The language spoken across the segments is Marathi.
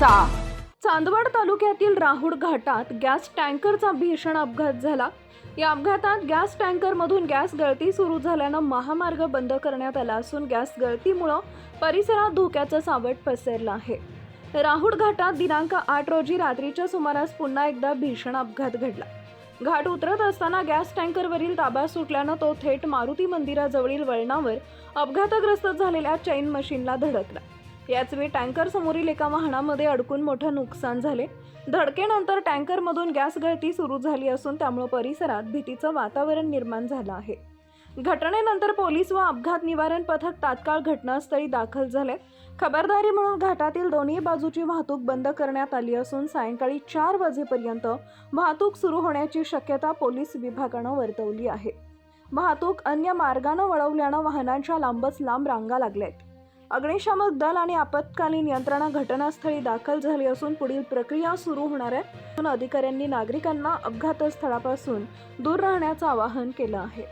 चर्चा चांदवड तालुक्यातील राहुड घाटात गॅस टँकरचा भीषण अपघात झाला. या अपघातात गॅस टँकरमधून गॅस गळती सुरू झाल्यानं महामार्ग बंद करण्यात आला असून गॅस गळतीमुळं परिसरात धोक्याचं सावट पसरलं आहे. राहुड घाटात दिनांक आठ रोजी रात्रीच्या सुमारास पुन्हा एकदा भीषण अपघात घडला. घाट उतरत असताना गॅस टँकरवरील ताबा सुटल्यानं तो थेट मारुती मंदिराजवळील वळणावर अपघातग्रस्त झालेल्या चैन मशीनला धडकला. याचवेळी टँकर समोरील एका वाहनामध्ये अडकून मोठं नुकसान झाले. धडकेनंतर टँकरमधून गॅस गळती सुरू झाली असून त्यामुळे परिसरात भीतीचं वातावरण निर्माण झालं आहे. घटनेनंतर पोलीस व अपघात निवारण पथक तात्काळ घटनास्थळी दाखल झाले. खबरदारी म्हणून घाटातील दोन्ही बाजूची वाहतूक बंद करण्यात आली असून सायंकाळी चार वाजेपर्यंत वाहतूक सुरू होण्याची शक्यता पोलीस विभागानं वर्तवली आहे. वाहतूक अन्य मार्गानं वळवल्यानं वाहनांच्या लांबच लांब रांगा लागल्या आहेत अग्निशामक दल आणि आपत्कालीन यंत्रणा घटनास्थळी दाखल झाली असून पुढील प्रक्रिया सुरू होणार आहे. अधिकाऱ्यांनी नागरिकांना अपघातस्थळापासून दूर राहण्याचं आवाहन केलं आहे.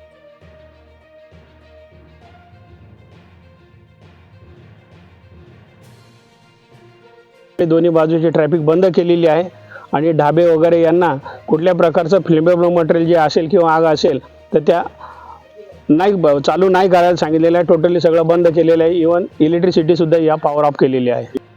दोन्ही बाजूची ट्रॅफिक बंद केलेली आहे आणि ढाबे वगैरे यांना कुठल्या प्रकारचं फ्लेमेबल मटेरियल जे असेल किंवा आग असेल तर त्या नाही ब- चालू नाही करायला सांगितलेलं आहे. टोटली सगळं बंद केलेलं आहे. इवन इलेक्ट्रिसिटीसुद्धा या पॉवर ऑफ केलेली आहे.